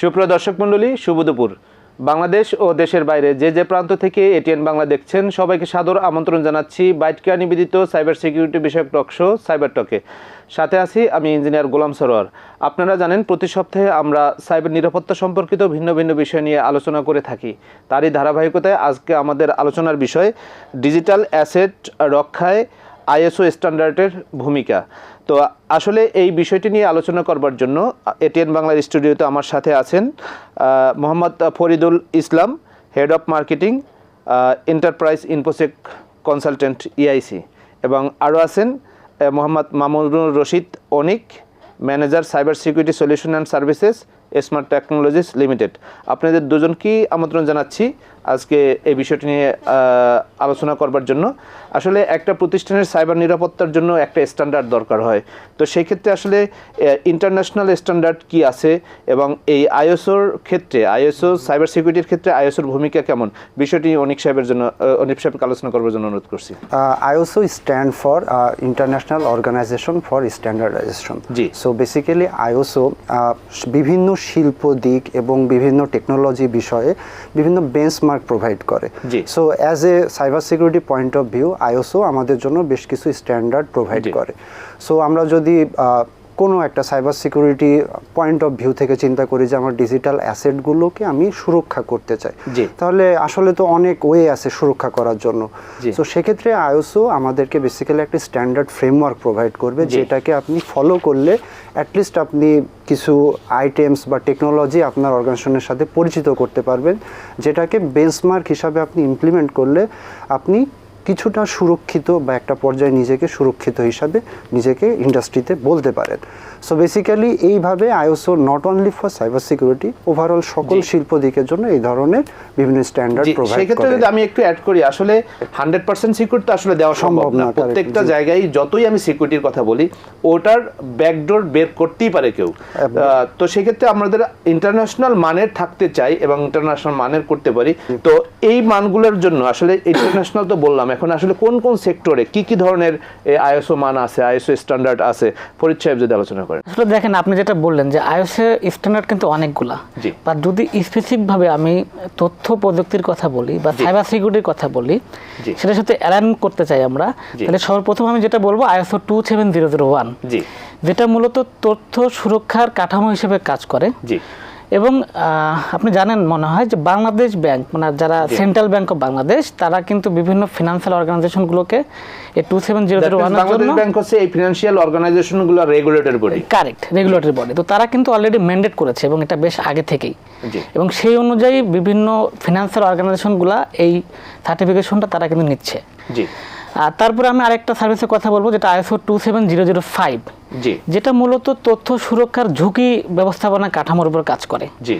সুপ্রিয় দর্শক মণ্ডলী, শুভ দুপুর। বাংলাদেশ ও দেশের বাইরে যে যে প্রান্ত থেকে এটিএন বাংলা দেখছেন, সবাইকে সাদর আমন্ত্রণ জানাচ্ছি বাইটকে নিবেদিত সাইবার সিকিউরিটি বিষয়ক টকশো সাইবার টকে। সাথে আছি আমি ইঞ্জিনিয়ার গোলাম সরোয়ার। আপনারা জানেন, প্রতি সপ্তাহে আমরা সাইবার নিরাপত্তা সম্পর্কিত ভিন্ন ভিন্ন বিষয় নিয়ে আলোচনা করে থাকি। তারই ধারাবাহিকতায় আজকে আমাদের আলোচনার বিষয়, ডিজিটাল অ্যাসেট রক্ষায় আইএসও স্ট্যান্ডার্ডের ভূমিকা। তো আসলে এই বিষয়টি নিয়ে আলোচনা করবার জন্য এটিএন বাংলার স্টুডিওতে আমার সাথে আছেন Mohammad Faridul Islam head of marketing enterprise infosec consultant EIC এবং আরও আছেন Mohammad Mamunur Rashid Anik manager cyber security solution and services smart technologies limited আপনাদের দুজনকেই আমন্ত্রণ জানাচ্ছি আজকে এই বিষয়টি নিয়ে আলোচনা করবার জন্য। আসলে একটা প্রতিষ্ঠানের সাইবার নিরাপত্তার জন্য একটা স্ট্যান্ডার্ড দরকার হয়। তো সেই ক্ষেত্রে আসলে ইন্টারন্যাশনাল স্ট্যান্ডার্ড কি আছে এবং এই আইএসওর ক্ষেত্রে আইএসও সাইবার সিকিউরিটির ক্ষেত্রে আইএসওর ভূমিকা কেমন? বিষয়টি অনিক সাহেবের জন্য অনিক সাহেবকে আলোচনা করবার জন্য অনুরোধ করছি। ISO stand for uh, International Organization for জি। সো বেসিক্যালি uh, বিভিন্ন শিল্প দিক এবং বিভিন্ন টেকনোলজি বিষয়ে বিভিন্ন বেঞ্চমার্ক প্রোভাইড করে। So as a cyber security point of view ISO আমাদের জন্য বেশ কিছু স্ট্যান্ডার্ড প্রোভাইড করে। সো আমরা যদি কোনো একটা cyber security point of view থেকে চিন্তা করি যে আমার ডিজিটাল অ্যাসেটগুলোকে আমি সুরক্ষা করতে চাই জি। তাহলে আসলে তো অনেক ওয়ে আছে সুরক্ষা করার জন্য। তো সেক্ষেত্রে আইওসও আমাদেরকে বেসিক্যালি একটা স্ট্যান্ডার্ড ফ্রেমওয়ার্ক প্রোভাইড করবে যেটাকে আপনি ফলো করলে অ্যাটলিস্ট আপনি কিছু আইটেমস বা টেকনোলজি আপনার অর্গানাইজেশনের সাথে পরিচিত করতে পারবেন যেটাকে বেঞ্চমার্ক হিসাবে আপনি ইমপ্লিমেন্ট করলে আপনি কিছুটা সুরক্ষিত বা একটা পর্যায়ে নিজেকে সুরক্ষিত হিসাবে নিজেকে ইন্ডাস্ট্রিতে বলতে পারেন। সো বেসিক্যালি এইভাবে ISO not only for cyber security overall সকল শিল্প দিকের জন্য এই ধরনের বিভিন্ন স্ট্যান্ডার্ড প্রোভাইড সেক্ষেত্রে যদি আমি একটু অ্যাড করি আসলে হান্ড্রেড পার্সেন্ট সিকিউর তো আসলে দেওয়া সম্ভব না। প্রত্যেকটা জায়গায় যতই আমি সিকিউরিটির কথা বলি ওটার ব্যাকডোর বের করতেই পারে কেউ। তো সেক্ষেত্রে আমাদের ইন্টারন্যাশনাল মানের থাকতে চাই এবং ইন্টারন্যাশনাল মানের করতে পারি। তো এই মানগুলোর জন্য আসলে ইন্টারন্যাশনাল তো বললাম এখন আসলে কোন কোন সেক্টরে কি কি ধরনের আইএসও মান আছে আইএসও স্ট্যান্ডার্ড আছে ফরিদ সাহেব যদি আলোচনা করেন। আসলে দেখেন আপনি যেটা বললেন যে স্ট্যান্ডার্ড কিন্তু অনেকগুলা। জি। বা যদি স্পেসিফিকভাবে আমি তথ্য প্রযুক্তির কথা বলি বা সাইবার সিকিউরিটির কথা বলি। সেটার সাথে অ্যালাইন করতে চাই আমরা তাহলে সর্বপ্রথম আমি যেটা বলব ISO two seven zero zero one জি। যেটা মূলত তথ্য সুরক্ষার কাঠামো হিসেবে কাজ করে। জি। এবং আপনি জানেন মনে হয় যে বাংলাদেশ ব্যাংক মানে যারা সেন্ট্রাল ব্যাংক অফ বাংলাদেশ তারা কিন্তু বিভিন্ন ফিনান্সিয়াল অর্গানাইজেশনগুলোকে এই টু সেভেন জিরো জিরো ওয়ানের বাংলাদেশ ব্যাংক হচ্ছে এই financial অর্গানাইজেশনগুলো regulator body correct regulatory body তো তারা কিন্তু অলরেডি ম্যান্ডেট করেছে এবং এটা বেশ আগে থেকেই। এবং সেই অনুযায়ী বিভিন্ন ফিনান্সিয়াল অর্গানাইজেশনগুলো এই সার্টিফিকেশনটা তারা কিন্তু নিচ্ছে। জি। আর তারপরে আমি আরেকটা সার্ভিসের কথা বলব যেটা ISO two seven zero zero five যেটা মূলত তথ্য সুরক্ষার ঝুঁকি ব্যবস্থাপনা কাঠামোর উপর কাজ করে। জি।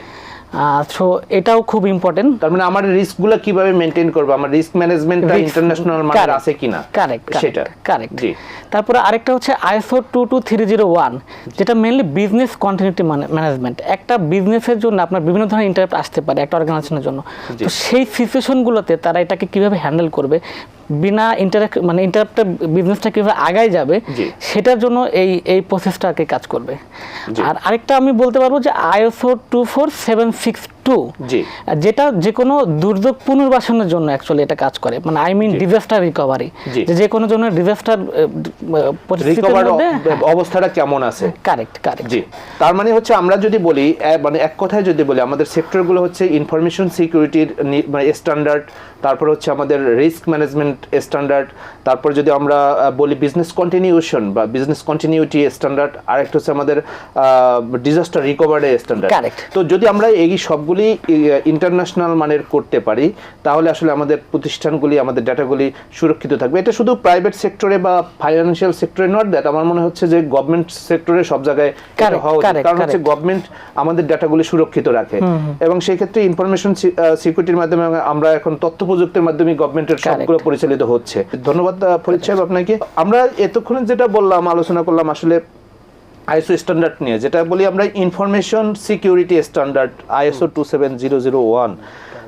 সো এটাও খুব ইম্পর্টেন্ট তার মানে আমার রিস্কগুলো কীভাবে মেনটেন করব? আমার রিস্ক ম্যানেজমেন্টটা ইন্টারন্যাশনাল মানের আছে কিনা? কারেক্ট সেটা। কারেক্ট জি। তারপরে আরেকটা হচ্ছে ISO two two three zero one যেটা মেনলি বিজনেস কন্টিনিউটি ম্যানেজমেন্ট একটা বিজনেসের জন্য আপনার বিভিন্ন ধরনের ইন্টারাপ্ট আসতে পারে একটা অর্গানাইজেশনের জন্য। তো সেই সিচুয়েশনগুলোতে তারা এটাকে কীভাবে হ্যান্ডেল করবে? বিনা ইন্টারাক্ট মানে ইন্টারাপ্টে বিজনেসটা কীভাবে আগায় যাবে সেটার জন্য এই এই প্রসেসটাকে কাজ করবে। আর আরেকটা আমি বলতে পারব যে ISO two four seven six two যেটা যে কোনো দুর্যোগ পুনর্বাসনের জন্য অ্যাকচুয়ালি এটা কাজ করে। মানে আই মিন ডিজাস্টার রিকভারি যে কোনো জনের ডিজাস্টার অবস্থাটা কেমন আছে? কারেক্ট কারেক্ট জি। তার মানে হচ্ছে আমরা যদি বলি মানে এক কথায় যদি বলি আমাদের সেক্টরগুলো হচ্ছে ইনফরমেশন সিকিউরিটির মানে স্ট্যান্ডার্ড তারপর হচ্ছে আমাদের রিস্ক ম্যানেজমেন্ট স্ট্যান্ডার্ড তারপর যদি আমরা বলি বিজনেস কন্টিনিউশন বা বিজনেস কন্টিনিউটি স্ট্যান্ডার্ড আরেকটা হচ্ছে আমাদের ডিজাস্টার রিকভারি স্ট্যান্ডার্ড. তো যদি আমরা এই সবগুলি ইন্টারন্যাশনাল মানের করতে পারি তাহলে আসলে আমাদের প্রতিষ্ঠানগুলি আমাদের ডাটাগুলি সুরক্ষিত থাকবে এটা শুধু প্রাইভেট সেক্টরে বা ফাইন্যান্সিয়াল সেক্টরে নট দ্যাট আমার মনে হচ্ছে যে গভর্নমেন্ট সেক্টরে সব জায়গায় হওয়া উচিত। কারণ হচ্ছে. গভর্নমেন্ট আমাদের ডাটাগুলি সুরক্ষিত রাখে এবং সেই ক্ষেত্রে ইনফরমেশন সিকিউরিটির মাধ্যমে আমরা এখন তথ্য প্রযুক্তির মাধ্যমে গভর্নমেন্টের. সবগুলো পরিচালিত হচ্ছে ধন্যবাদ ফরিদ সাহেব আপনাকে আমরা এতক্ষণে যেটা বললাম আলোচনা করলাম আসলে আইএসও স্ট্যান্ডার্ড নিয়ে যেটা বলি আমরা information security standard ISO two seven zero zero one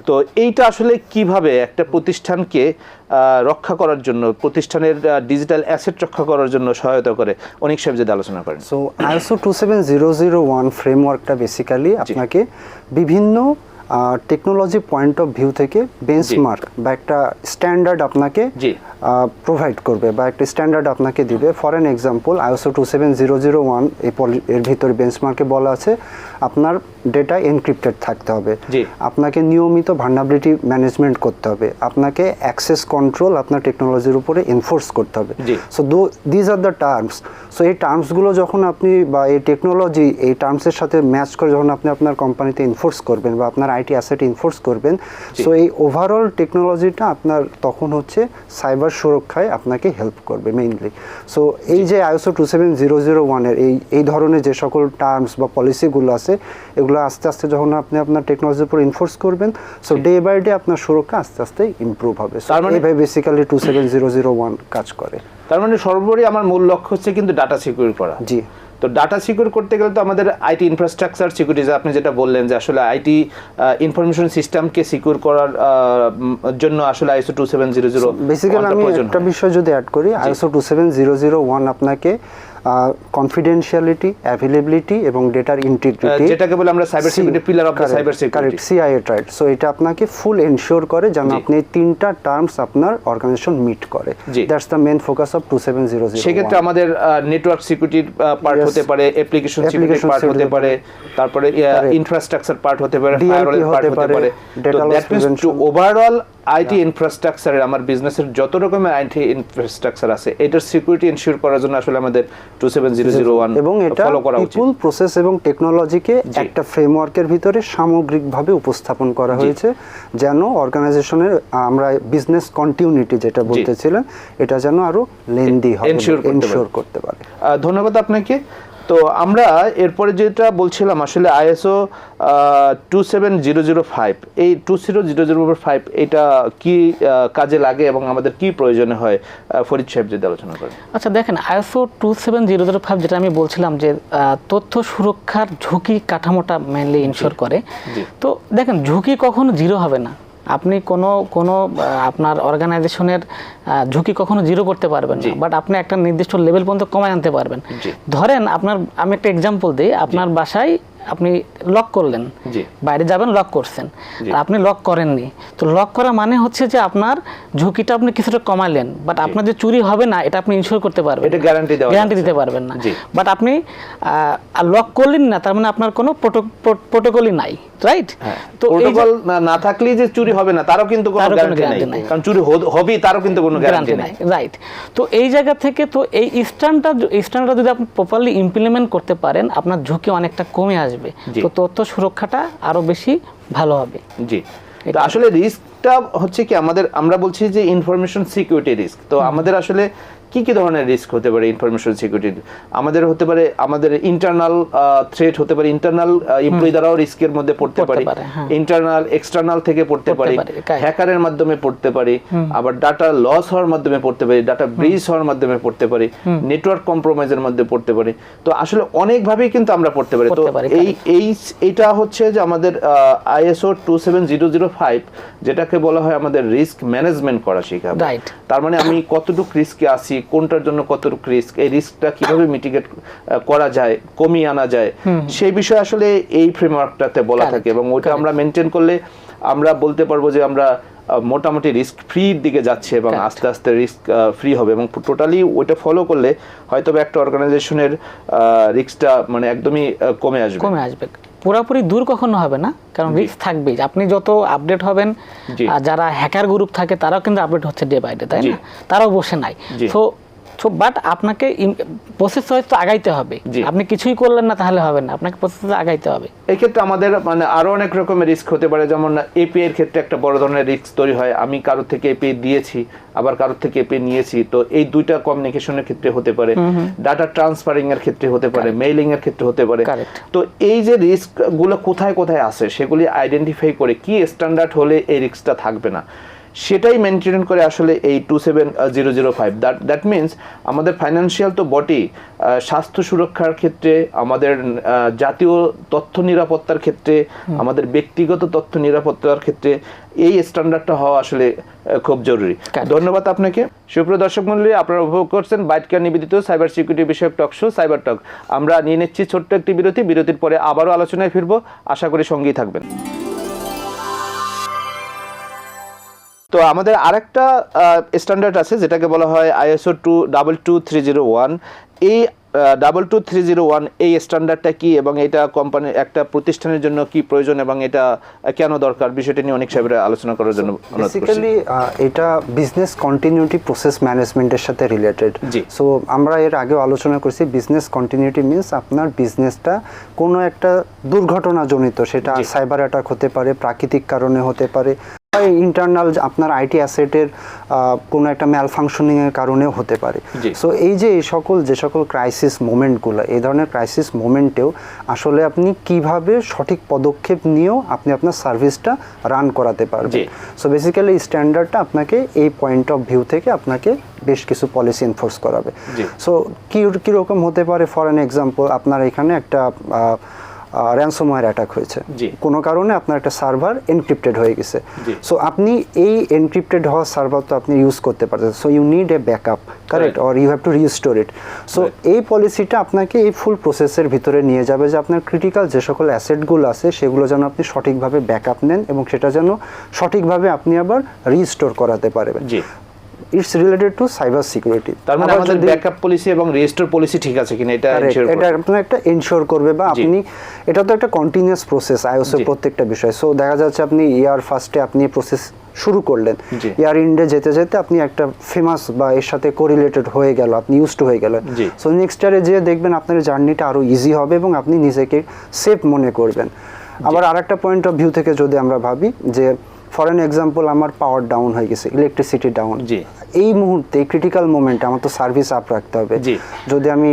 তো এইটা আসলে কীভাবে একটা প্রতিষ্ঠানকে রক্ষা করার জন্য প্রতিষ্ঠানের ডিজিটাল অ্যাসেট রক্ষা করার জন্য সহায়তা করে? অনেক সাহেব যদি আলোচনা করেন। So ISO two seven zero zero one ফ্রেমওয়ার্কটা basically আপনাকে বিভিন্ন টেকনোলজি পয়েন্ট অফ ভিউ থেকে বেঞ্চমার্ক বা একটা স্ট্যান্ডার্ড আপনাকে প্রোভাইড করবে বা একটা স্ট্যান্ডার্ড আপনাকে দিবে। For an example ISO two seven zero zero one এই এর ভিতরে বেঞ্চমার্কে বলা আছে। আপনার ডেটা এনক্রিপ্টেড থাকতে হবে। আপনাকে নিয়মিত ভার্নাবিলিটি ম্যানেজমেন্ট করতে হবে। আপনাকে অ্যাক্সেস কন্ট্রোল আপনার টেকনোলজির উপরে এনফোর্স করতে হবে। So though these are the terms so এই টার্মসগুলো যখন আপনি বা এই টেকনোলজি এই টার্মসের সাথে ম্যাচ করে যখন আপনি আপনার কোম্পানিতে ইনফোর্স করবেন বা আপনার আইটি অ্যাসেট ইনফোর্স করবেন সো এই ওভারঅল টেকনোলজিটা আপনার তখন হচ্ছে সাইবার সুরক্ষায় আপনাকে হেল্প করবে মেইনলি সো এই যে ISO two seven zero zero ওয়ানের এই এই ধরনের যে সকল টার্মস বা পলিসিগুলো আছে এগুলো আস্তে আস্তে যখন আপনি আপনার টেকনোলজির উপর ইনফোর্স করবেন সো ডে বাই ডে আপনার সুরক্ষা আস্তে আস্তে ইমপ্রুভ হবে। তার মানে- এইভাবে basically two seven zero zero one কাজ করে। তার মানে সর্বোপরি আমার মূল লক্ষ্য হচ্ছে কিন্তু ডাটা সিকিউর করা। জি। তো ডাটা সিকিউর করতে গেলে তো আমাদের আইটি ইনফ্রাস্ট্রাকচার সিকিউরিটি আপনি যেটা বললেন যে আসলে আইটি ইনফরমেশন সিস্টেমকে সিকিউর করার জন্য আসলে ISO two seven zero zero basically আমি একটা বিষয় যদি অ্যাড করি ISO two seven zero zero one আপনাকে কনফিডেন্সিয়ালিটি অ্যাভেলেবিলিটি এবং ডেটার ইন্টিগ্রিটি যেটাকে বলে আমরা cyber security pillar of the cyber correct security CIA right so এটা আপনাকে ফুল এনশিওর করে যেন আপনি তিনটা টার্মস আপনার অর্গানাইজেশন মিট করে। That's the main focus of two seven zero zero সেক্ষেত্রে আমাদের নেটওয়ার্ক সিকিউরিটির পার্ট হতে পারে অ্যাপ্লিকেশন সিকিউরিটি পার্ট হতে পারে তারপরে ইনফ্রাস্ট্রাকচার পার্ট হতে পারে DLP ফায়ারওয়ালের পার্ট হতে পারে, পারে। data তো loss that means to overall IT ইনফ্রাস্ট্রাকচারের আমার বিজনেসের যত রকমের আইটি ইনফ্রাস্ট্রাকচার আছে এটার সিকিউরিটি এনশিওর করার জন্য আসলে আমাদের two seven zero zero one এবং এটা পিপুল প্রসেস এবং টেকনোলজিকে একটা ফ্রেমওয়ার্কের ভিতরে সামগ্রিকভাবে উপস্থাপন করা হয়েছে যেন অর্গানাইজেশনের আমরা বিজনেস কন্টিনিউটি যেটা বলতেছিলেন এটা যেন আরও লেন্দি হয়। এনশিওর করতে পারে। ধন্যবাদ আপনাকে। তো আমরা এরপরে যেটা বলছিলাম আসলে ISO two seven zero zero five এই two zero zero zero five এটা কি কাজে লাগে এবং আমাদের কি প্রয়োজনে হয়? ফরিদ সাহেব যদি আলোচনা করেন। আচ্ছা দেখেন ISO two seven zero zero five যেটা আমি বলছিলাম যে তথ্য সুরক্ষার ঝুঁকি কাঠামোটা মেনলি ইনশোর করে। তো দেখেন ঝুঁকি কখনো জিরো হবে না। আপনি কোনো কোনো আপনার অর্গানাইজেশনের ঝুঁকি কখনো জিরো করতে পারবেন না। বাট আপনি একটা নির্দিষ্ট লেভেল পর্যন্ত কমায় আনতে পারবেন। ধরেন আপনার আমি একটা এক্সাম্পল দিই। আপনার বাসায় আপনি লক করলেন। বাইরে যাবেন লক করছেন। আপনি লক করেননি। তো লক করা মানে হচ্ছে যে আপনার ঝুঁকিটা আপনি কিছুটা কমালেন বাট আপনার যে চুরি হবে না এটা আপনি ইনশিওর করতে পারবেন। এটা দেওয়া গ্যারান্টি দিতে পারবেন না। বাট আপনি লক করলেন না তার মানে আপনার কোনো প্রোটোকলই নাই রাইট তো এই প্রোটোকল না থাকলেই যে চুরি হবে না তারও কিন্তু কোনো গ্যারান্টি নাই। কারণ চুরি হবেই তারও কিন্তু কোনো গ্যারান্টি গ্যারান্টি নাই। নাই রাইট তো এই জায়গা থেকে তো এই স্ট্যান্ডটা স্ট্যান্ডটা যদি আপনি প্রপারলি ইমপ্লিমেন্ট করতে পারেন আপনার ঝুঁকি অনেকটা কমে আসবে। জি। তো তথ্য সুরক্ষাটা আরও বেশি ভালো হবে। জি। তো আসলে রিস্কটা হচ্ছে কি আমাদের আমরা বলছি যে ইনফরমেশন সিকিউরিটি রিস্ক তো আমাদের আসলে কি কি ধরনের রিস্ক হতে পারে ইনফরমেশন সিকিউরিটি আমাদের হতে পারে আমাদের ইন্টারনাল থ্রেট হতে পারে ইন্টারনাল এমপ্লয়ি দ্বারাও রিস্কের মধ্যে পড়তে পারি। পারে, হ্যাঁ। ইন্টারনাল এক্সটার্নাল থেকে পড়তে পারি। হ্যাকারের মাধ্যমে পড়তে পারি। আবার ডাটা লস হওয়ার মাধ্যমে পড়তে পারি ডাটা ব্রিজ হওয়ার মাধ্যমে পড়তে পারি। নেটওয়ার্ক কম্প্রোমাইজের মধ্যে পড়তে পারি। তো আসলে অনেকভাবেই কিন্তু আমরা পড়তে পারি। তো এই এই এটা হচ্ছে যে আমাদের ISO two seven zero zero five যেটাকে বলা হয় আমাদের রিস্ক ম্যানেজমেন্ট করা Right. তার মানে আমি কতটুকু রিস্কে আছি কোনটার জন্য কতটুকু রিস্ক এই রিস্কটা কীভাবে মিটিগেট করা যায় কমিয়ে আনা যায় সেই বিষয়ে আসলে এই ফ্রেমওয়ার্কটাতে বলা থাকে এবং ওইটা আমরা মেনটেন করলে আমরা বলতে পারব যে আমরা মোটামুটি রিস্ক ফ্রির দিকে যাচ্ছে এবং আস্তে আস্তে রিস্ক ফ্রি হবে এবং টোটালি ওইটা ফলো করলে হয়তো একটা অর্গানাইজেশনের রিস্কটা মানে একদমই কমে আসবে। কমে আসবে। পুরোপুরি দূর কখনো হবে না কারণ রিস্ক থাকবেই। আপনি যত আপডেট হবেন আর যারা হ্যাকার গ্রুপ থাকে তারাও কিন্তু আপডেট হচ্ছে ডে বাই ডে তাই না? তারাও বসে নাই। তো তো বাট আপনাকে প্রসেস হয়তো আগাইতে হবে। আপনি কিছুই করলেন না তাহলে হবে না। আপনাকে প্রসেস আগাইতে হবে। এই ক্ষেত্রে আমাদের মানে আরও অনেক রকমের রিস্ক হতে পারে। যেমন এপিআই এর ক্ষেত্রে একটা বড় ধরনের রিস্ক তৈরি হয়। আমি কারোর থেকে এপিআই দিয়েছি আবার কারোর থেকে এপিআই নিয়েছি। তো এই দুইটা কমিউনিকেশনের ক্ষেত্রে হতে পারে। ডাটা ট্রান্সফারিং এর ক্ষেত্রে হতে পারে। মেইলিং এর ক্ষেত্রে হতে পারে। তো এই যে রিস্কগুলো কোথায় কোথায় আছে সেগুলি আইডেন্টিফাই করে কি স্ট্যান্ডার্ড হলে এই রিস্কটা থাকবে না। সেটাই মেনটেন করে আসলে এই two seven zero zero five that that means আমাদের ফাইন্যান্সিয়াল তো বটি স্বাস্থ্য সুরক্ষার ক্ষেত্রে আমাদের জাতীয় তথ্য নিরাপত্তার ক্ষেত্রে আমাদের ব্যক্তিগত তথ্য নিরাপত্তার ক্ষেত্রে এই স্ট্যান্ডার্ডটা হওয়া আসলে খুব জরুরি। ধন্যবাদ আপনাকে। সুপ্রিয় দর্শক মন্ডলী আপনারা উপভোগ করছেন বাইটকার নিবেদিত সাইবার সিকিউরিটি বিষয়ক টক শো সাইবার টক আমরা নিয়ে নিচ্ছি ছোট্ট একটি বিরতি। বিরতির পরে আবারও আলোচনায় ফিরবো। আশা করি সঙ্গেই থাকবেন। তো আমাদের আরেকটা স্ট্যান্ডার্ড আছে যেটাকে বলা হয় ISO two double two three zero one এই double two three zero one এই স্ট্যান্ডার্ডটা কি এবং এটা কোম্পানি একটা প্রতিষ্ঠানের জন্য কি প্রয়োজন এবং এটা কেন দরকার? বিষয়টা নিয়ে অনেক সাহেবের আলোচনা করার জন্য বেসিক্যালি এটা বিজনেস কন্টিনিউটি প্রসেস ম্যানেজমেন্টের সাথে রিলেটেড জি। সো আমরা এর আগেও আলোচনা করছি বিজনেস কন্টিনিউটি মিনস আপনার বিজনেসটা কোনো একটা দুর্ঘটনাজনিত সেটা সাইবার অ্যাটাক হতে পারে প্রাকৃতিক কারণে হতে পারে। ইন্টারনাল আপনার আইটি অ্যাসেটের কোনো একটা ম্যাল ফাংশনিংয়ের কারণেও হতে পারে। সো এই যে এই সকল যে সকল ক্রাইসিস মোমেন্টগুলো এই ধরনের ক্রাইসিস মোমেন্টেও আসলে আপনি কীভাবে সঠিক পদক্ষেপ নিয়েও আপনি আপনার সার্ভিসটা রান করাতে পারবেন। সো বেসিক্যালি এই স্ট্যান্ডার্ডটা আপনাকে এই পয়েন্ট অফ ভিউ থেকে আপনাকে বেশ কিছু পলিসি এনফোর্স করাবে। সো কী কীরকম হতে পারে? ফর অ্যান এক্সাম্পল আপনার এখানে একটা র্যানসমওয়্যার অ্যাটাক হয়েছে। কোনো কারণে আপনার একটা সার্ভার এনক্রিপ্টেড হয়ে গেছে। সো আপনি এই এনক্রিপ্টেড হওয়া সার্ভার তো আপনি ইউজ করতে পারতেন so you need a backup correct. Or you have to restore it so এই পলিসিটা আপনাকে এই ফুল প্রসেসের ভিতরে নিয়ে যাবে যে আপনার ক্রিটিক্যাল যে সকল অ্যাসেটগুলো আছে সেগুলো যেন আপনি সঠিকভাবে ব্যাকআপ নেন এবং সেটা যেন সঠিকভাবে আপনি আবার রিস্টোর করাতে পারবেন। It's related to cyber security তার মানে আমাদের ব্যাকআপ পলিসি এবং রেজিস্টার পলিসি ঠিক আছে কিনা এটা এটা। আপনার একটা এনশিওর করবে বা আপনি এটা তো একটা কন্টিনিউয়াস প্রসেস আইওএস এর প্রত্যেকটা বিষয়। সো দেখা যাচ্ছে আপনি ইয়ার ফার্স্টে আপনি প্রসেস শুরু করলেন। জি। ইয়ার ইন্ডে যেতে যেতে আপনি একটা ফেমাস বা এর সাথে কোরিলেটেড হয়ে গেল আপনি ইউজড হয়ে গেলেন। সো নেক্সট ইয়ারে যেয়ে দেখবেন আপনার জার্নিটা আরও ইজি হবে এবং আপনি নিজেকে সেফ মনে করবেন। আবার আরেকটা পয়েন্ট অফ ভিউ থেকে যদি আমরা ভাবি যে ফর এন এক্সাম্পল আমার পাওয়ার ডাউন হয়ে গেছে ইলেকট্রিসিটি ডাউন জি। এই মুহূর্তে ক্রিটিক্যাল মোমেন্টে আমার তো সার্ভিস আপ রাখতে হবে। যদি আমি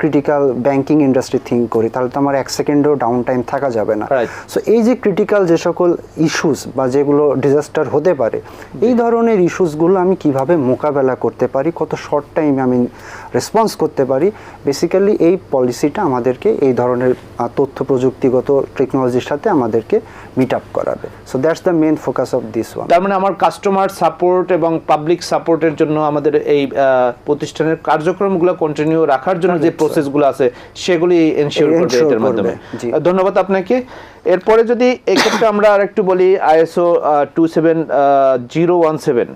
ক্রিটিক্যাল ব্যাংকিং ইন্ডাস্ট্রি থিঙ্ক করি তাহলে তো আমার এক সেকেন্ডেও ডাউন টাইম থাকা যাবে না। সো এই যে ক্রিটিক্যাল যে সকল ইস্যুস বা যেগুলো ডিজাস্টার হতে পারে এই ধরনের ইস্যুসগুলো আমি কীভাবে মোকাবেলা করতে পারি কত শর্ট টাইমে আমি রেসপন্স করতে পারি বেসিক্যালি এই পলিসিটা আমাদেরকে এই ধরনের তথ্য প্রযুক্তিগত টেকনোলজির সাথে আমাদেরকে মিট আপ করাবে। So that's the main focus of this one তার মানে আমার কাস্টমার সাপোর্ট এবং পাবলিক সাপোর্টের জন্য আমাদের এই প্রতিষ্ঠানের কার্যক্রমগুলো কন্টিনিউ রাখার জন্য যে প্রসেসগুলো আছে সেগুলি এনশিওর করবে এটার মাধ্যমে। ধন্যবাদ আপনাকে। এরপরে যদি এক্ষেত্রে আমরা আর একটু বলি ISO two seven zero one seven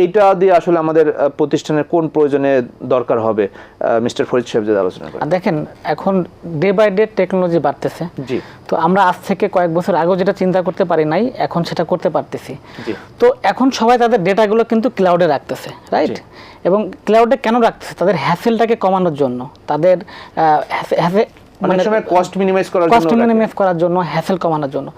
এইটা দিয়ে আসলে আমাদের প্রতিষ্ঠানের কোন প্রয়োজনে দরকার হবে মিস্টার ফরিদ সাহেব যদি আলোচনা করেন। দেখেন এখন ডে বাই ডে টেকনোলজি বাড়তেছে। জি। তো আমরা আজ থেকে কয়েক বছর আগেও যেটা চিন্তা করতে পারি নাই এখন সেটা করতে পারতেছি। তো এখন সবাই তাদের ডেটাগুলো কিন্তু ক্লাউডে রাখতেছে রাইট এবং ক্লাউডে কেন রাখতেছে? তাদের হ্যাসেলটাকে কমানোর জন্য। তাদের অনেক মানে সময় কস্ট মিনিমাইজ করার জন্য রাখে। মিনিমাইজ করার জন্য হ্যাসেল কমানোর জন্য।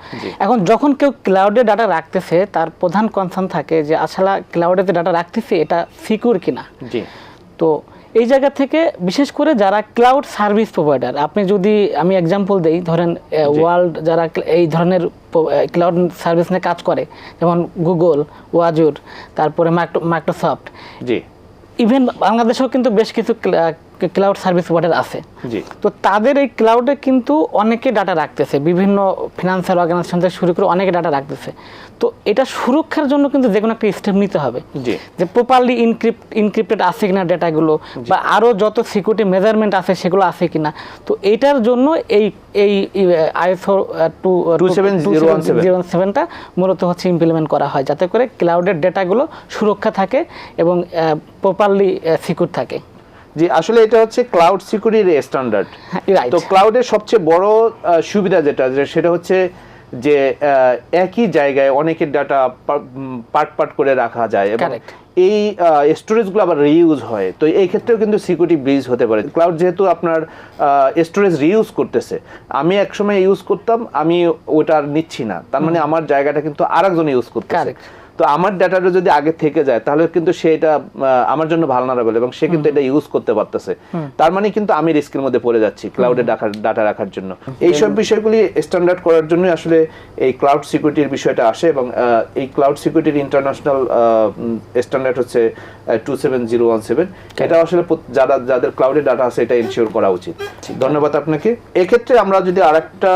এখন যখন কেউ ক্লাউডে ডাটা রাখতেছে তার প্রধান কনসার্ন থাকে যে আসলে ক্লাউডে যে ডাটা রাখতেছি এটা সিকিউর কিনা? জি। তো এই জায়গা থেকে বিশেষ করে যারা ক্লাউড সার্ভিস প্রোভাইডার আপনি যদি আমি এক্সাম্পল দেই ধরেন ওয়ার্ল্ড যারা এই ধরনের ক্লাউড সার্ভিস নিয়ে কাজ করে যেমন গুগল ওয়াজুর তারপরে মাইক্রোসফট জি। ইভেন বাংলাদেশেও কিন্তু বেশ কিছু ক্লাউড সার্ভিস প্রোভাইডার আছে। তো তাদের এই ক্লাউডে কিন্তু অনেকে ডাটা রাখতেছে বিভিন্ন ফিনান্সিয়াল অর্গানাইজেশন থেকে শুরু করে অনেকে ডাটা রাখতেছে। তো এটা সুরক্ষার জন্য কিন্তু যে কোনো একটা স্টেপ নিতে হবে। যে প্রপারলি ইনক্রিপ্ট ইনক্রিপ্টেড আছে কিনা ডেটাগুলো বা আরও যত সিকিউরিটি মেজারমেন্ট আছে সেগুলো আছে কিনা। তো এটার জন্য এই এই আইএসও টু 27017 জিরো সেভেনটা মূলত হচ্ছে ইমপ্লিমেন্ট করা হয় যাতে করে ক্লাউডের ডেটাগুলো সুরক্ষা থাকে এবং প্রপারলি সিকিউর থাকে। জি আসলে এটা হচ্ছে ক্লাউড সিকিউরিটির স্ট্যান্ডার্ড তো ক্লাউডের সবচেয়ে বড় সুবিধা যেটা সেটা হচ্ছে যে একই জায়গায় অনেকের ডাটা পার্ট পার্ট করে রাখা যায় এবং এই স্টোরেজগুলো আবার রিইউজ হয়। তো এই ক্ষেত্রেও কিন্তু সিকিউরিটি ব্রিজ হতে পারে। ক্লাউড যেহেতু আপনার স্টোরেজ রিইউজ করতেছে আমি একসময় ইউজ করতাম আমি ওটা আর নিচ্ছি না। তার মানে আমার জায়গাটা কিন্তু আরেকজন ইউজ করতেছে. তো আমার ডাটাটা যদি আগে থেকে যায় তাহলে কিন্তু সেটা আমার জন্য ভালো না রাখবে এবং সে কিন্তু এটা ইউজ করতে পারতেছে। তার মানে কিন্তু আমি রিস্কের মধ্যে পড়ে যাচ্ছি ক্লাউডে ডাটা রাখার জন্য। এইসব বিষয়গুলি স্ট্যান্ডার্ড করার জন্য আসলে এই ক্লাউড সিকিউরিটির বিষয়টা আসে এবং এই ক্লাউড সিকিউরিটির ইন্টারন্যাশনাল স্ট্যান্ডার্ড হচ্ছে two seven zero one seven এটা আসলে যারা যাদের ক্লাউডে ডাটা আছে এটা ইনশিওর করা উচিত। ধন্যবাদ আপনাকে। এক্ষেত্রে আমরা যদি আরেকটা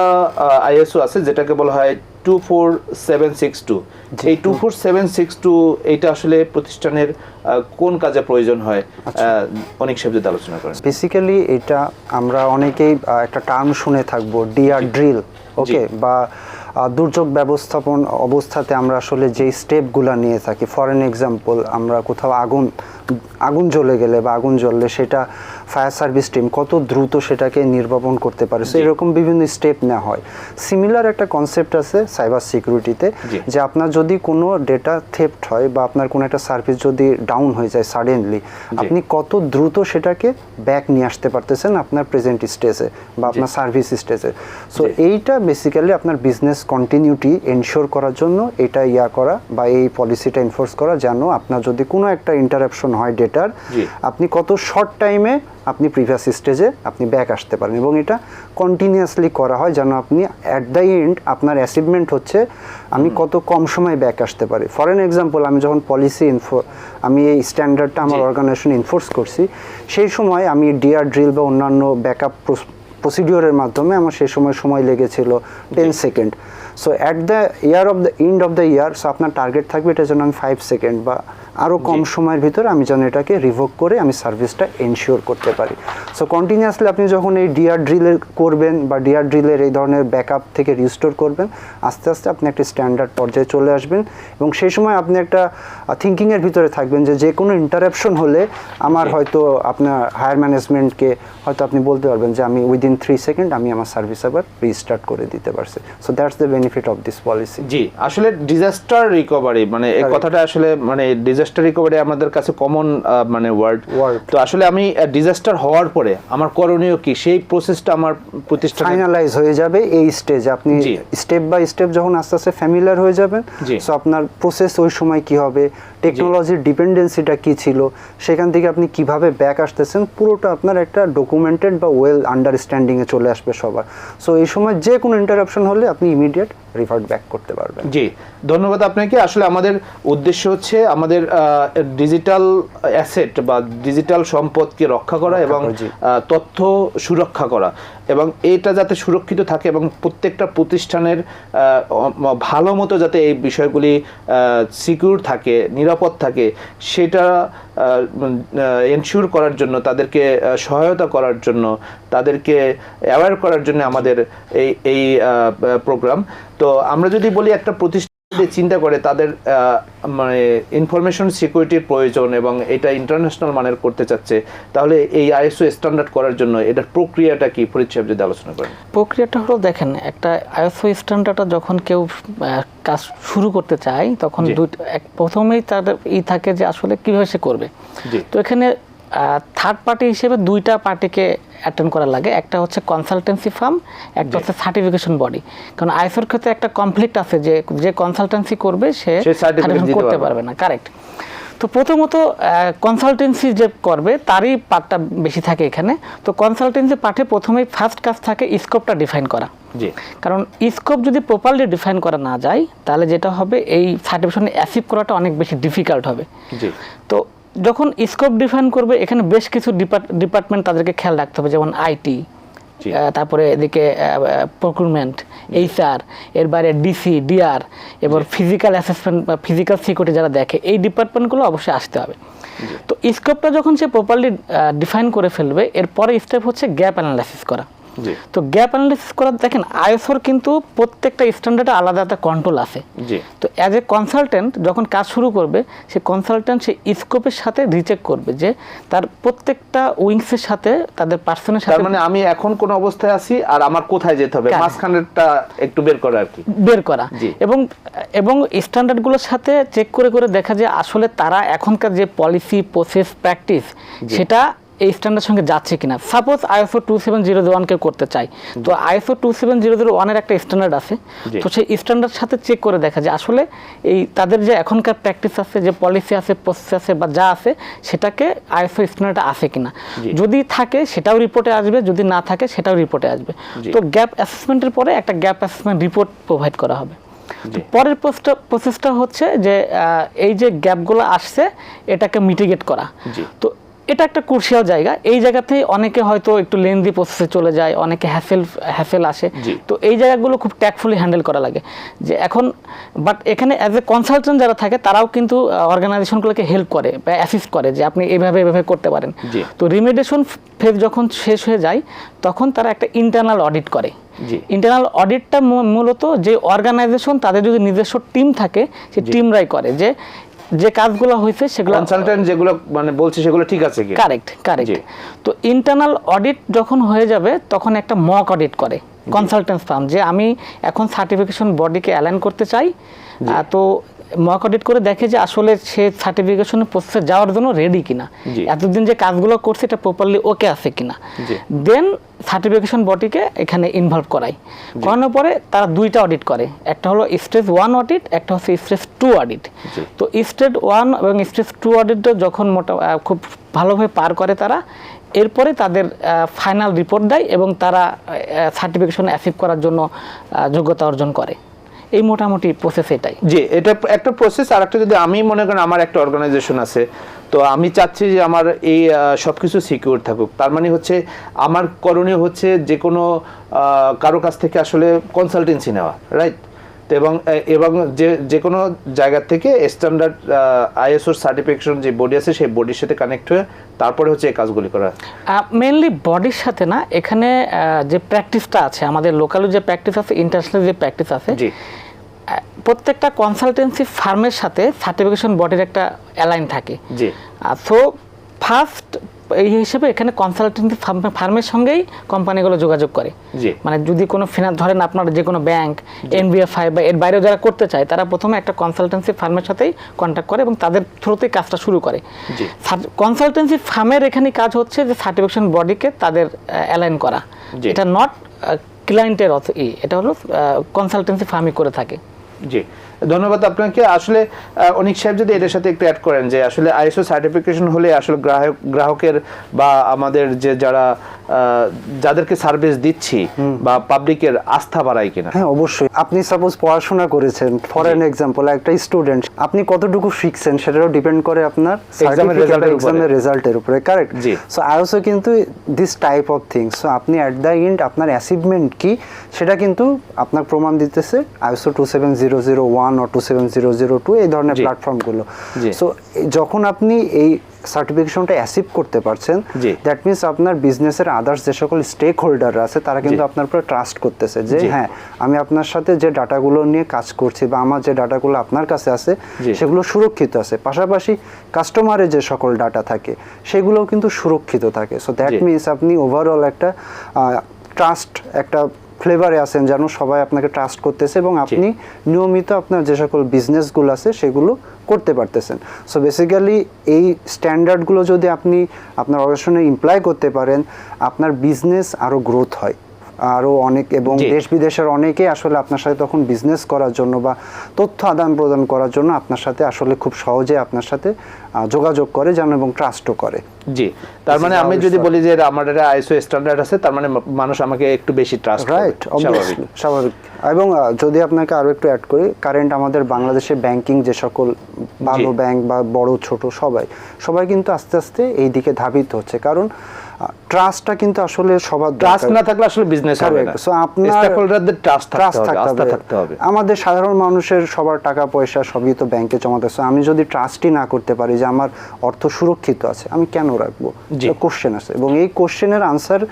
আইএসও আছে যেটাকে বলা হয় two four seven six two এই two four seven six two এইটা আসলে প্রতিষ্ঠানের কোন কাজে প্রয়োজন হয় অনেক সাহেব যদি আলোচনা করেন। বেসিক্যালি এটা আমরা অনেকেই একটা টার্ম শুনে থাকব ডিআর ড্রিল ওকে? বা দুর্যোগ ব্যবস্থাপন অবস্থাতে আমরা আসলে যেই স্টেপগুলো নিয়ে থাকি ফর এন এক্সাম্পল আমরা কোথাও আগুন আগুন জ্বলে গেলে বা আগুন জ্বললে সেটা ফায়ার সার্ভিস টিম কত দ্রুত সেটাকে নির্বাপন করতে পারে। সো এরকম বিভিন্ন স্টেপ নেওয়া হয়। সিমিলার একটা কনসেপ্ট আছে সাইবার সিকিউরিটিতে যে আপনার যদি কোনো ডেটা থেফট হয় বা আপনার কোনো একটা সার্ভিস যদি ডাউন হয়ে যায় সাডেনলি আপনি কত দ্রুত সেটাকে ব্যাক নিয়ে আসতে পারতেছেন আপনার প্রেজেন্ট স্টেজে বা আপনার সার্ভিস স্টেজে সো এইটা বেসিক্যালি আপনার বিজনেস কন্টিনিউটি এনশোর করার জন্য এটা ইয়া করা বা এই পলিসিটা এনফোর্স করা যেন আপনার যদি কোনো একটা ইন্টারাপশন হয় ডেটার আপনি কত শর্ট টাইমে আপনি প্রিভিয়াস স্টেজে আপনি ব্যাক আসতে পারেন এবং এটা কন্টিনিউয়াসলি করা হয় যেন আপনি অ্যাট দ্য এন্ড আপনার অ্যাচিভমেন্ট হচ্ছে আমি কত কম সময় ব্যাক আসতে পারি। ফর এন এক্সাম্পল আমি যখন পলিসি ইনফো আমি এই স্ট্যান্ডার্ডটা আমার। অর্গানাইজেশন ইনফোর্স করছি সেই সময় আমি ডিআর ড্রিল বা অন্যান্য ব্যাকআপ প্রসিডিওরের মাধ্যমে আমার সেই সময় সময় লেগেছিল ten second so at the year of the end of the year so আপনার টার্গেট থাকবে এটা যেন আমি ফাইভ সেকেন্ড বা আরও কম সময়ের ভিতরে আমি যেন এটাকে রিভোক করে আমি সার্ভিসটা এনশিওর করতে পারি। সো কন্টিনিউয়াসলি আপনি যখন এই ডিআর ড্রিলের করবেন বা ডিআর ড্রিলের এই ধরনের ব্যাকআপ থেকে রিস্টোর করবেন আস্তে আস্তে আপনি একটা স্ট্যান্ডার্ড পর্যায়ে চলে আসবেন এবং সেই সময় আপনি একটা থিঙ্কিংয়ের ভিতরে থাকবেন যে যে কোনো ইন্টারাপশন হলে আমার হয়তো আপনার হায়ার ম্যানেজমেন্টকে হয়তো আপনি বলতে পারবেন যে আমি উইদিন থ্রি সেকেন্ড আমি আমার সার্ভিস আবার রিস্টার্ট করে দিতে পারছি। So that's the benefit of this policy জি আসলে ডিজাস্টার রিকভারি মানে এই কথাটা আসলে মানে ডিজাস্টার রিকভারি আমাদের কাছে কমন মানে ওয়ার্ড. তো আসলে আমি ডিজাস্টার হওয়ার পরে আমার করণীয় কি? সেই প্রসেসটা আমার প্রতিষ্ঠান ফাইনালাইজ হয়ে যাবে এই স্টেজ আপনি স্টেপ বাই স্টেপ যখন আস্তে আস্তে ফ্যামিলিয়ার হয়ে যাবেন। সো আপনার প্রসেস ওই সময় কি হবে? টেকনোলজির ডিপেন্ডেন্সিটা কি ছিল সেখান থেকে আপনি কীভাবে ব্যাক আসতেছেন পুরোটা আপনার একটা ডকুমেন্টেড বা ওয়েল আন্ডারস্ট্যান্ডিংয়ে চলে আসবে সবার। সো এই সময় যে কোনো ইন্টারাপশন হলে আপনি ইমিডিয়েট রিভার্ট ব্যাক করতে পারবেন। জি ধন্যবাদ আপনাকে। আসলে আমাদের উদ্দেশ্য হচ্ছে আমাদের ডিজিটাল অ্যাসেট বা ডিজিটাল সম্পদকে রক্ষা করা এবং তথ্য সুরক্ষা করা। এবং এটা যাতে সুরক্ষিত থাকে এবং প্রত্যেকটা প্রতিষ্ঠানের ভালো মতো যাতে এই বিষয়গুলি সিকিউর থাকে, নিরাপদ থাকে, সেটা এনশিওর করার জন্য, তাদেরকে সহায়তা করার জন্য, তাদেরকে অ্যাওয়্যার করার জন্য আমাদের এই এই প্রোগ্রাম তো আমরা যদি বলি একটা প্রতিষ্ঠান যদি চিন্তা করে তাদের মানে ইনফরমেশন সিকিউরিটির প্রয়োজন এবং এটা ইন্টারন্যাশনাল মানের করতে চাচ্ছে তাহলে এই আইএসও স্ট্যান্ডার্ড করার জন্য এটার প্রক্রিয়াটা কি? পরিচয় যদি আলোচনা করেন। প্রক্রিয়াটা হলো দেখেন একটা আইএসও স্ট্যান্ডার্ডটা যখন কেউ কাজ শুরু করতে চায় তখন প্রথমেই তার ই থাকে যে আসলে কীভাবে সে করবে। তো এখানে থার্ড পার্টি হিসেবে দুইটা পার্টিকে অ্যাটেন্ড করা লাগে। একটা হচ্ছে কনসালটেন্সি ফার্ম একটা হচ্ছে সার্টিফিকেশন বডি কারণ আইসোর ক্ষেত্রে একটা কমপ্লিট আছে যে যে কনসালটেন্সি করবে সে করতে পারবে পারবে না। কারেক্ট তো প্রথমত কনসালটেন্সি যে করবে তারই পার্টটা বেশি থাকে এখানে। তো কনসালটেন্সি পার্টে প্রথমেই ফার্স্ট কাজ থাকে স্কোপটা ডিফাইন করা। কারণ স্কোপ যদি প্রপারলি ডিফাইন করা না যায় তাহলে যেটা হবে এই সার্টিফিকেশন অ্যাচিভ করাটা অনেক বেশি ডিফিকাল্ট হবে। তো যখন স্কোপ ডিফাইন করবে এখানে বেশ কিছু ডিপার্টমেন্ট তাদেরকে খেয়াল রাখতে হবে যেমন আইটি তারপরে এদিকে প্রকুরমেন্ট এইচআর এর বাইরে ডিসি ডিআর এবার ফিজিক্যাল অ্যাসেসমেন্ট বা ফিজিক্যাল সিকিউরিটি যারা দেখে এই ডিপার্টমেন্টগুলো অবশ্যই আসতে হবে। তো স্কোপটা যখন সে প্রপারলি ডিফাইন করে ফেলবে এরপরে স্টেপ হচ্ছে গ্যাপ অ্যানালাইসিস করা। তো গ্যাপ অ্যানালিসিস করার দেখেন আইএসওর কিন্তু প্রত্যেকটা স্ট্যান্ডার্ডে আলাদা একটা কন্ট্রোল আছে। তো অ্যাজ এ কনসালটেন্ট যখন কাজ শুরু করবে সে কনসালটেন্ট সে স্কোপের সাথে রিচেক করবে যে তার প্রত্যেকটা উইংসের সাথে তাদের পার্সনের সাথে মানে আমি এখন কোন অবস্থায় আছি আর আমার কোথায় যেতে হবে? মাঝখানেরটা একটু বের করা আর কি। বের করা। এবং এবং স্ট্যান্ডার্ডগুলোর সাথে চেক করে করে দেখা যায় আসলে তারা এখনকার যে পলিসি প্রসেস প্র্যাকটিস সেটা এই স্ট্যান্ডার্ড সঙ্গে যাচ্ছে কিনা? Suppose ISO two seven zero ওয়ানকে করতে চাই তো ISO two seven zero zero ওয়ানের একটা স্ট্যান্ডার্ড আছে তো সেই স্ট্যান্ডার্ড সাথে চেক করে দেখা যায়। আসলে এই তাদের যে এখনকার প্র্যাকটিস আছে যে পলিসি আছে প্রসেস আছে বা যা আছে সেটাকে আইএসও স্ট্যান্ডার্ড আছে কিনা? যদি থাকে সেটাও রিপোর্টে আসবে যদি না থাকে সেটাও রিপোর্টে আসবে। তো গ্যাপ অ্যাসেসমেন্টের পরে একটা গ্যাপ অ্যাসেসমেন্ট রিপোর্ট প্রোভাইড করা হবে। পরের প্রসেসটা হচ্ছে যে এই যে গ্যাপগুলো আসছে এটাকে মিটিগেট করা। তো এটা একটা ক্রুশিয়াল জায়গা। এই জায়গাতেই অনেকে হয়তো একটু লেন্দি প্রসেসে চলে যায় অনেকে হ্যাসেল হ্যাসেল আসে। তো এই জায়গাগুলো খুব ট্যাকফুলি হ্যান্ডেল করা লাগে। যে এখন বাট এখানে অ্যাজ এ কনসালটেন্ট যারা থাকে তারাও কিন্তু অর্গানাইজেশনগুলোকে হেল্প করে বা অ্যাসিস্ট করে যে আপনি এইভাবে এভাবে করতে পারেন। তো রিমেডিয়েশন ফেজ যখন শেষ হয়ে যায় তখন তারা একটা ইন্টারনাল অডিট করে। ইন্টারনাল অডিটটা মূলত যে অর্গানাইজেশন তাদের যদি নিজস্ব টিম থাকে সেই টিমরাই করে। যে যে কাজগুলো হয়েছে সেগুলো কনসালটেন্ট যেগুলো মানে বলছে সেগুলো ঠিক আছে কি? কারেক্ট কারেক্ট তো ইন্টারনাল অডিট যখন হয়ে যাবে তখন একটা মক অডিট করে কনসালটেন্স ফার্ম যে আমি এখন সার্টিফিকেশন বডিকে অ্যালাইন করতে চাই। তো মক অডিট করে দেখে যে আসলে সে সার্টিফিকেশনের প্রসেসে যাওয়ার জন্য রেডি কিনা। এতদিন যে কাজগুলো করছে এটা প্রপারলি ওকে আছে কিনা। দেন সার্টিফিকেশন বডিকে এখানে ইনভলভ করাই। করানোর পরে তারা দুইটা অডিট করে। একটা হলো স্টেজ ওয়ান অডিট একটা হচ্ছে স্টেজ টু অডিট তো স্টেজ ওয়ান এবং স্টেজ টু অডিটটা যখন মোটা খুব ভালোভাবে পার করে তারা এরপরে তাদের ফাইনাল রিপোর্ট দেয় এবং তারা সার্টিফিকেশন অ্যাচিভ করার জন্য যোগ্যতা অর্জন করে। এই মোটামুটি প্রসেস এটাই। জি এটা একটা প্রসেস আর একটা যদি আমি মনে করেন আমার একটা অর্গানাইজেশন আছে তো আমি চাচ্ছি যে আমার এই সব কিছু সিকিউর থাকুক। তার মানে হচ্ছে আমার করণীয় হচ্ছে যে কোনো কারও কাছ থেকে আসলে কনসালটেন্সি নেওয়া রাইট তো এবং এবং যে যে কোনো জায়গা থেকে স্ট্যান্ডার্ড আইএসওর সার্টিফিকেশন যে বডি আছে সেই বডির সাথে কানেক্ট হয়ে তারপরে হচ্ছে এই কাজগুলি করা। মেনলি বডির সাথে না এখানে যে প্র্যাকটিসটা আছে আমাদের লোকালি যে প্র্যাকটিস আছে ইন্টারন্যাশনাল যে প্র্যাকটিস আছে প্রত্যেকটা কনসালটেন্সি ফার্মের সাথে সার্টিফিকেশন বডির একটা অ্যালাইন থাকে। জি। সো ফার্স্ট এই হিসেবে এখানে কনসালটেন্সি ফার্মের সঙ্গেই কোম্পানিগুলো যোগাযোগ করে। মানে যদি কোনো ফিনান্স ধরেন আপনার যে কোনো ব্যাংক এনবিএফআই বা এর বাইরেও যারা করতে চায় তারা প্রথমে একটা কনসালটেন্সি ফার্মের সাথেই কন্ট্যাক্ট করে এবং তাদের থ্রুতেই কাজটা শুরু করে। কনসালটেন্সি ফার্মের এখানে কাজ হচ্ছে যে সার্টিফিকেশন বডিকে তাদের অ্যালাইন করা। এটা নট ক্লায়েন্টের অথ ই এটা হলো কনসালটেন্সি ফার্মই করে থাকে। জি ধন্যবাদ আপনাকে। আসলে অনিক সাহেব যদি এটার সাথে একটু অ্যাড করেন যে আসলে আইএসও সার্টিফিকেশন হলে আসলে গ্রাহক গ্রাহকের বা আমাদের যে যারা যাদেরকে সার্ভিস দিচ্ছি বা পাবলিকের আস্থা বাড়ায় কিনা। হ্যাঁ অবশ্যই। আপনি সাপোজ পড়াশোনা করেছেন ফর এন এক্সাম্পল একটা স্টুডেন্ট আপনি কতটুকু শিখছেন সেটাও ডিপেন্ড করে আপনার এক্সামের রেজাল্টের উপরে। কারেক্ট জি। সো আইওসও কিন্তু this type of things so আপনি অ্যাট দ্য এন্ড আপনার অ্যাচিভমেন্ট কি সেটা কিন্তু আপনার প্রমাণ দিতেছে ISO two seven zero zero one ও two seven zero zero two এই ধরনের। প্ল্যাটফর্মগুলো। সো যখন আপনি এই সার্টিফিকেশনটা অ্যাসিভ করতে পারছেন দ্যাট মিনস আপনার বিজনেসের আদার্স যে সকল স্টেক হোল্ডার আছে তারা কিন্তু আপনার উপর ট্রাস্ট করতেছে যে হ্যাঁ আমি আপনার সাথে যে ডাটাগুলো নিয়ে কাজ করছি বা আমার যে ডাটাগুলো আপনার কাছে আছে সেগুলো সুরক্ষিত আছে। পাশাপাশি কাস্টমারের যে সকল ডাটা থাকে সেগুলোও কিন্তু সুরক্ষিত থাকে। So that. মিনস আপনি ওভারঅল একটা ট্রাস্ট একটা ফ্লেভারে আছেন যেন সবাই আপনাকে ট্রাস্ট করতেছে এবং আপনি নিয়মিত আপনার যে সকল বিজনেসগুলো আছে সেগুলো করতে পারতেছেন। সো বেসিক্যালি এই স্ট্যান্ডার্ডগুলো যদি আপনি আপনার অর্গানাইজেশনে ইমপ্লাই করতে পারেন আপনার বিজনেস আরও গ্রোথ হয়। আরও অনেক এবং দেশ বিদেশের অনেকেই আসলে আপনার সাথে তখন বিজনেস করার জন্য বা তথ্য আদান প্রদান করার জন্য আপনার সাথে আসলে খুব সহজে আপনার সাথে যোগাযোগ করে যেন এবং ট্রাস্টও করে। জি। তার মানে আমি যদি বলি যে আমার একটা আইএসও স্ট্যান্ডার্ড আছে তার মানে মানুষ আমাকে একটু বেশি ট্রাস্ট রাইট অবভিয়াসলি স্বাভাবিক। এবং যদি আপনাকে আরও একটু অ্যাড করি কারেন্ট আমাদের বাংলাদেশে ব্যাংকিং যে সকল ভালো। ব্যাংক বা বড় ছোট সবাই সবাই কিন্তু আস্তে আস্তে এই দিকে ধাবিত হচ্ছে। কারণ ট্রাস্টটা কিন্তু আসলে সবার ট্রাস্ট না থাকলে আসলে বিজনেস হবে না. So আপনার স্টেকহোল্ডারদের ট্রাস্ট থাকতে হবে থাকতে আস্থা হবে। থাকতে হবে। আমাদের সাধারণ মানুষের সবার টাকা পয়সা সবই তো ব্যাংকে জমাতে হয়। আমি যদি ট্রাস্টই না করতে পারি যে আমার অর্থ সুরক্ষিত আছে আমি কেন রাখব। কোশ্চেন আছে। এবং এই কোশ্চেনের আনসার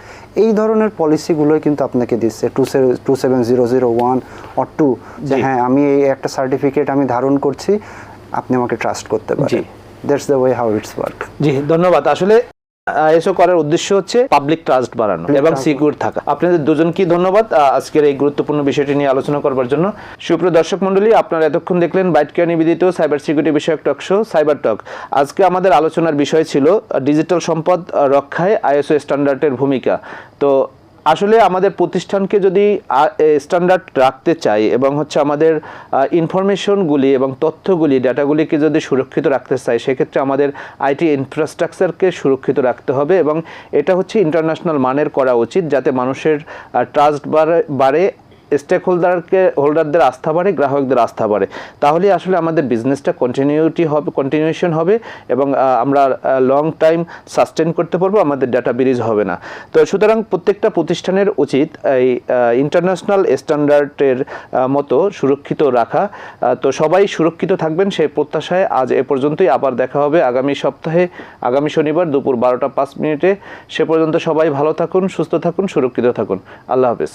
এই ধরনের পলিসিগুলোই কিন্তু আপনাকে দিচ্ছে। Two two seven zero zero one or two যে হ্যাঁ আমি এই একটা সার্টিফিকেট আমি ধারণ করছি আপনি আমাকে ট্রাস্ট করতে পারেন। জি। That's the way how it's work জি ধন্যবাদ। আসলে আইএসও করার উদ্দেশ্য হচ্ছে পাবলিক ট্রাস্ট বাড়ানো এবং সিকিউর থাকা। আপনাদের দুজনকে ধন্যবাদ আজকের এই গুরুত্বপূর্ণ বিষয়টি নিয়ে আলোচনা করবার জন্য। সুপ্রিয় দর্শক মন্ডলী আপনারা এতক্ষণ দেখলেন বাইটকেয়ার নিবেদিত সাইবার সিকিউরিটি বিষয়ক টক শো সাইবার টক আজকে আমাদের আলোচনার বিষয় ছিল ডিজিটাল সম্পদ রক্ষায় আইএসও স্ট্যান্ডার্ডের ভূমিকা। তো আসলে আমাদের প্রতিষ্ঠানকে যদি স্ট্যান্ডার্ড রাখতে চাই এবং হচ্ছে আমাদের ইনফরমেশনগুলি এবং তথ্যগুলি ডাটাগুলিকে যদি সুরক্ষিত রাখতে চাই, সেক্ষেত্রে আমাদের আইটি ইনফ্রাস্ট্রাকচারকে সুরক্ষিত রাখতে হবে এবং এটা হচ্ছে ইন্টারন্যাশনাল মানের করা উচিত, যাতে মানুষের ট্রাস্ট বাড়ে স্টেক হোল্ডারকে হোল্ডারদের আস্থা বাড়ে, গ্রাহকদের আস্থা বাড়ে। তাহলে আসলে আমাদের বিজনেসটা কন্টিনিউটি হবে কন্টিনিউশন হবে এবং আমরা লং টাইম সাস্টেন করতে পারব, আমাদের ডাটা ব্রিজ হবে না। তো সুতরাং প্রত্যেকটা প্রতিষ্ঠানের উচিত এই ইন্টারন্যাশনাল স্ট্যান্ডার্ডের মতো সুরক্ষিত রাখা। তো সবাই সুরক্ষিত থাকবেন সেই প্রত্যাশায় আজ এ পর্যন্তই। আবার দেখা হবে আগামী সপ্তাহে, আগামী শনিবার দুপুর বারোটা পাঁচ মিনিটে। সে পর্যন্ত সবাই ভালো থাকুন, সুস্থ থাকুন, সুরক্ষিত থাকুন। আল্লাহ হাফেজ।